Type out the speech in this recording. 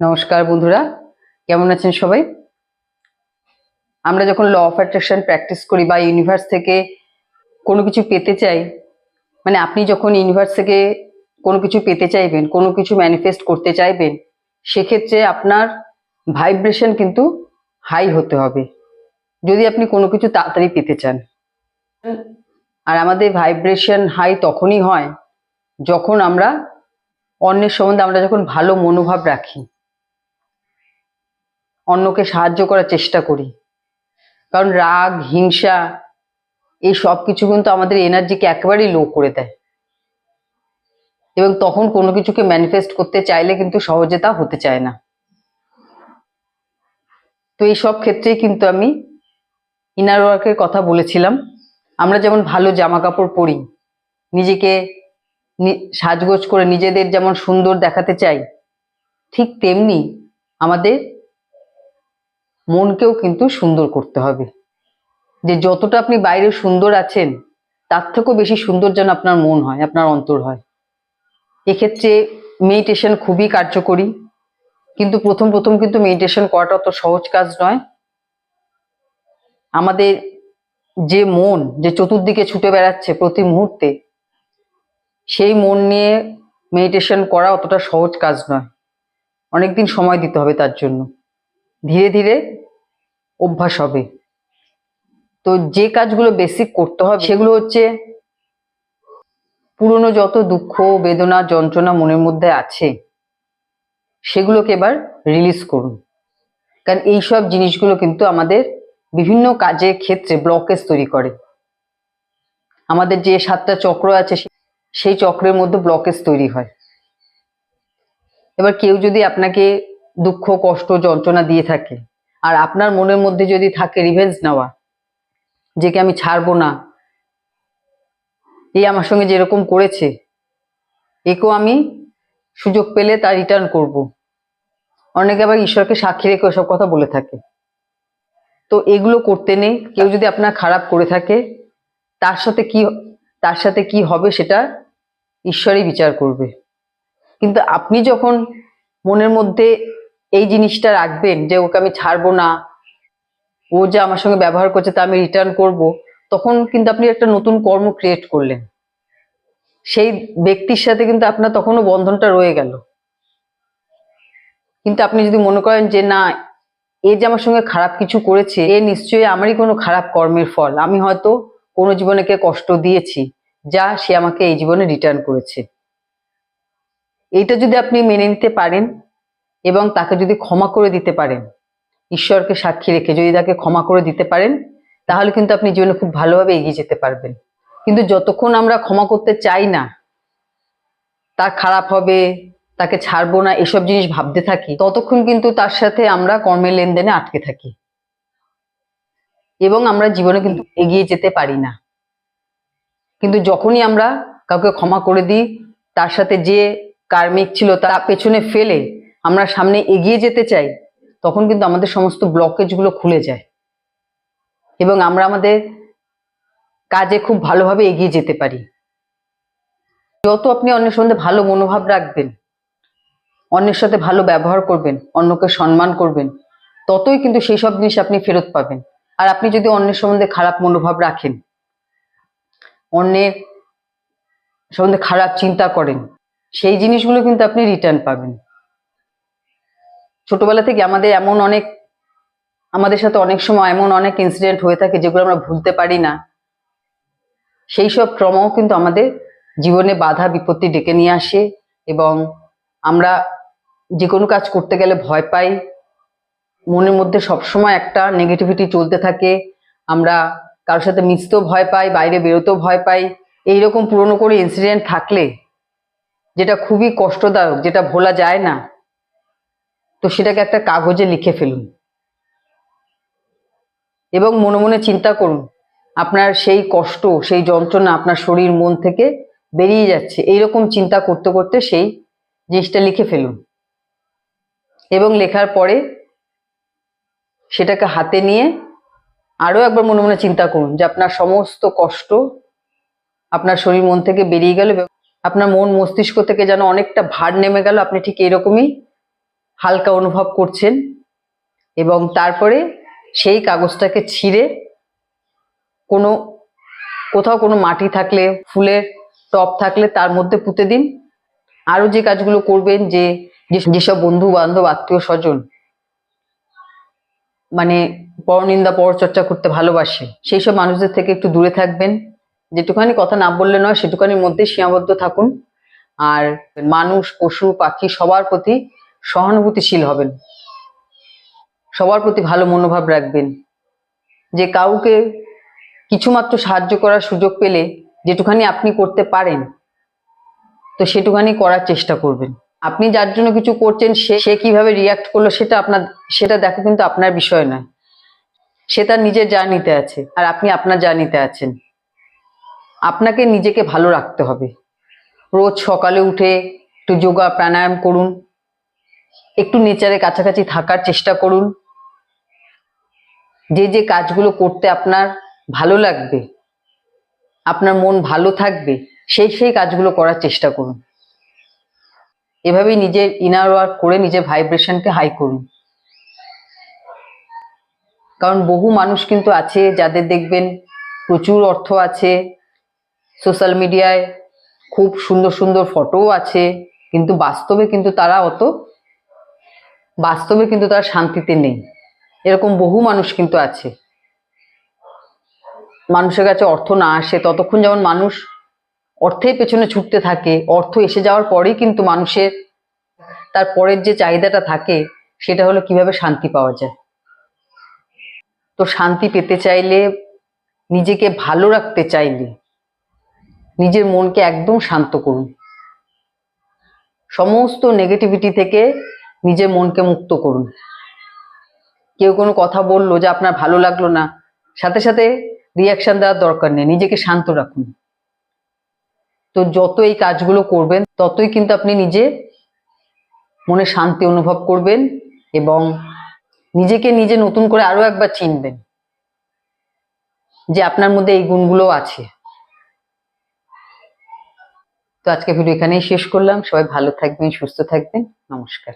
নমস্কার বন্ধুরা, কেমন আছেন সবাই? আমরা যখন ল অফ অ্যাট্রাকশন প্র্যাকটিস করি বা ইউনিভার্স থেকে কোনো কিছু পেতে চাই মানে আপনি যখন ইউনিভার্স থেকে কোনো কিছু পেতে চাইবেন, কোনো কিছু ম্যানিফেস্ট করতে চাইবেন, সেক্ষেত্রে আপনার ভাইব্রেশন কিন্তু হাই হতে হবে। যদি আপনি কোনো কিছু তাড়াতাড়ি পেতে চান। আর আমাদের ভাইব্রেশন হাই তখনই হয় যখন আমরা অন্যের সম্বন্ধে আমরা যখন ভালো মনোভাব রাখি। অন্যকে সাহায্য করার চেষ্টা করি। কারণ রাগ, হিংসা, এই সব কিছু কিন্তু আমাদের এনার্জিকে একেবারেই লো করে দেয়। এবং তখন কোনো কিছুকে ম্যানিফেস্ট করতে চাইলে কিন্তু সহজে তা হতে চায় না। তো এই সব ক্ষেত্রেই কিন্তু আমি ইনার ওয়ার্কের কথা বলেছিলাম। আমরা যেমন ভালো জামা কাপড় পরি, নিজেকে সাজগোজ করে নিজেদের যেমন সুন্দর দেখাতে চাই, ঠিক তেমনি আমাদের মনকেও কিন্তু সুন্দর করতে হবে। যে যতটা আপনি বাইরে সুন্দর আছেন, তার থেকেও বেশি সুন্দর যেন আপনার মন হয়, আপনার অন্তর হয়। এক্ষেত্রে মেডিটেশন খুবই কার্যকরী। কিন্তু প্রথম প্রথম কিন্তু মেডিটেশন করাটা অত সহজ কাজ নয়। আমাদের যে মন, যে চতুর্দিকে ছুটে বেড়াচ্ছে প্রতি মুহূর্তে, সেই মন নিয়ে মেডিটেশন করা অতটা সহজ কাজ নয়। অনেকদিন সময় দিতে হবে তার জন্য। ধীরে ধীরে অভ্যাস হবে। তো যে কাজগুলো বেসিক করতে হবে, সেগুলো হচ্ছে পুরনো যত দুঃখ, বেদনা, যন্ত্রণা মনের মধ্যে আছে, সেগুলোকে এবার রিলিজ করুন। কারণ এইসব জিনিসগুলো কিন্তু আমাদের বিভিন্ন কাজের ক্ষেত্রে ব্লকেজ তৈরি করে। আমাদের যে সাতটা চক্র আছে সেই চক্রের মধ্যে ব্লকেজ তৈরি হয়। এবার কেউ যদি আপনাকে দুঃখ, কষ্ট, যন্ত্রণা দিয়ে থাকে। আর আপনার মনের মধ্যে যদি থাকে রিভেঞ্জ নেওয়া, যে কি আমি ছাড়বো না এই আমার সঙ্গে যেরকম করেছে, একেও আমি সুযোগ পেলে তা রিটার্ন করব। অনেকে আবার ঈশ্বরকে সাক্ষী রেখে ওসব কথা বলে থাকে। তো এগুলো করতে নেই, কেউ যদি আপনার খারাপ করে থাকে, তার সাথে কি, তার সাথে কি হবে সেটা ঈশ্বরই বিচার করবে। কিন্তু আপনি যখন মনের মধ্যে এই জিনিসটা রাখবেন যে ওকে আমি ছাড়বো না। ও যে আমার সঙ্গে ব্যবহার করছে তা আমি রিটার্ন করব। তখন কিন্তু আপনি একটা নতুন কর্ম ক্রিয়েট করলেন। সেই ব্যক্তির সাথে কিন্তু আপনার তখনও বন্ধনটা রয়ে গেল। কিন্তু আপনি যদি মনে করেন যে, না, এ যে আমার সঙ্গে খারাপ কিছু করেছে, এ নিশ্চয়ই আমারই কোনো খারাপ কর্মের ফল। আমি হয়তো কোনো জীবনে কে কষ্ট দিয়েছি, যা সে আমাকে এই জীবনে রিটার্ন করেছে। এইটা যদি আপনি মেনে নিতে পারেন এবং তাকে যদি ক্ষমা করে দিতে পারেন, ঈশ্বরকে সাক্ষী রেখে যদি তাকে ক্ষমা করে দিতে পারেন, তাহলে কিন্তু আপনি জীবনে খুব ভালোভাবে এগিয়ে যেতে পারবেন। কিন্তু যতক্ষণ আমরা ক্ষমা করতে চাই না, তার খারাপ হবে, তাকে ছাড়বো না, এসব জিনিস ভাবতে থাকি, ততক্ষণ কিন্তু তার সাথে আমরা কর্মের লেনদেনে আটকে থাকি। এবং আমরা জীবনে কিন্তু এগিয়ে যেতে পারি না। কিন্তু যখনই আমরা কাউকে ক্ষমা করে দিই, তার সাথে যে কার্মিক ছিল, তার পেছনে ফেলে আমরা সামনে এগিয়ে যেতে চাই, তখন কিন্তু আমাদের সমস্ত ব্লকেজগুলো খুলে যায়। এবং আমরা আমাদের কাজে খুব ভালোভাবে এগিয়ে যেতে পারি। যত আপনি অন্যের সম্বন্ধে ভালো মনোভাব রাখবেন, অন্যের সাথে ভালো ব্যবহার করবেন, অন্যকে সম্মান করবেন, ততই কিন্তু সেই সব জিনিস আপনি ফেরত পাবেন। আর আপনি যদি অন্যের সম্বন্ধে খারাপ মনোভাব রাখেন, অন্যের সম্বন্ধে খারাপ চিন্তা করেন, সেই জিনিসগুলো কিন্তু আপনি রিটার্ন পাবেন। ছোটবেলা থেকে আমাদের এমন অনেক, আমাদের সাথে অনেক সময় এমন অনেক ইনসিডেন্ট হয়ে থাকে যেগুলো আমরা ভুলতে পারি না। সেই সব ট্রমাও কিন্তু আমাদের জীবনে বাধা, বিপত্তি ডেকে নিয়ে আসে এবং আমরা যে কোনো কাজ করতে গেলে ভয় পাই। মনের মধ্যে সবসময় একটা নেগেটিভিটি চলতে থাকে। আমরা কারোর সাথে মিশতেও ভয় পাই, বাইরে বেরোতেও ভয় পাই। এইরকম পুরনো করে ইনসিডেন্ট থাকলে যেটা খুবই কষ্টদায়ক, যেটা ভোলা যায় না। তো সেটাকে একটা কাগজে লিখে ফেলুন। এবং মনে মনে চিন্তা করুন, আপনার সেই কষ্ট, সেই যন্ত্রণা আপনার শরীর, মন থেকে বেরিয়ে যাচ্ছে। এইরকম চিন্তা করতে করতে সেই জিনিসটা লিখে ফেলুন। এবং লেখার পরে সেটাকে হাতে নিয়ে আরও একবার মনে মনে চিন্তা করুন যে আপনার সমস্ত কষ্ট আপনার শরীর, মন থেকে বেরিয়ে গেল আপনার মন মস্তিষ্ক থেকে যেন অনেকটা ভার নেমে গেল। আপনি ঠিক এরকমই হালকা অনুভব করছেন এবং তারপরে সেই কাগজটাকে ছিঁড়ে কোনো, কোথাও কোনো মাটি থাকলে, ফুলের টব থাকলে তার মধ্যে পুঁতে দিন। আরও যে কাজগুলো করবেন যে- যেসব বন্ধু বান্ধব আত্মীয় স্বজন মানে পরনিন্দা, পরচর্চা করতে ভালোবাসে, সেই সব মানুষদের থেকে একটু দূরে থাকবেন। যেটুখানি কথা না বললে নয়, সেটুখানির মধ্যে সীমাবদ্ধ থাকুন। আর মানুষ, পশু, পাখি সবার প্রতি সহানুভূতিশীল হবেন। সবার প্রতি ভালো মনোভাব রাখবেন। যে কাউকে কিছুমাত্র সাহায্য করার সুযোগ পেলে যেটুখানি আপনি করতে পারেন, তো সেটুখানি করার চেষ্টা করবেন। আপনি যার জন্য কিছু করছেন, সে সে কীভাবে রিয়াক্ট করল সেটা আপনার, সেটা দেখা কিন্তু আপনার বিষয় নয়। সে তার নিজের যা নিতে আছে আর আপনি আপনার যা নিতে আছেন। আপনাকে নিজেকে ভালো রাখতে হবে। রোজ সকালে উঠে একটু যোগা, প্রাণায়াম করুন। একটু নেচারের কাছাকাছি থাকার চেষ্টা করুন। যে যে কাজগুলো করতে আপনার ভালো লাগবে, আপনার মন ভালো থাকবে, সেই সেই কাজগুলো করার চেষ্টা করুন। এভাবেই নিজের ইনার ওয়ার্ক করে নিজের ভাইব্রেশনকে হাই করুন। কারণ বহু মানুষ কিন্তু আছে যাদের দেখবেন প্রচুর অর্থ আছে সোশ্যাল মিডিয়ায় খুব সুন্দর সুন্দর ফটোও আছে, কিন্তু বাস্তবে কিন্তু তারা অত বাস্তবে কিন্তু তারা শান্তিতে নেই। এরকম বহু মানুষ কিন্তু আছে। মানুষের কাছে অর্থ না আসে, ততক্ষণ যেমন মানুষ অর্থের পেছনে ছুটতে থাকে, অর্থ এসে যাওয়ার পরেই কিন্তু মানুষের তার পরের যে চাহিদাটা থাকে, সেটা হলো কীভাবে শান্তি পাওয়া যায়। তো শান্তি পেতে চাইলে নিজেকে ভালো রাখতে চাইলে নিজের মনকে একদম শান্ত করুন। সমস্ত নেগেটিভিটি থেকে নিজের মনকে মুক্ত করুন। কেউ কোনো কথা বলল যে আপনার ভালো লাগল না, সাথে সাথে রিয়াকশন দেওয়ার দরকার নেই, নিজেকে শান্ত রাখুন। তো যত এই কাজগুলো করবেন, ততই কিন্তু আপনি নিজে মনে শান্তি অনুভব করবেন এবং নিজেকে নিজে নতুন করে আরও একবার চিনবেন যে আপনার মধ্যে এই গুণগুলো আছে। তো আজকে ভিডিও এখানেই শেষ করলাম। সবাই ভালো থাকবেন, সুস্থ থাকবেন। নমস্কার।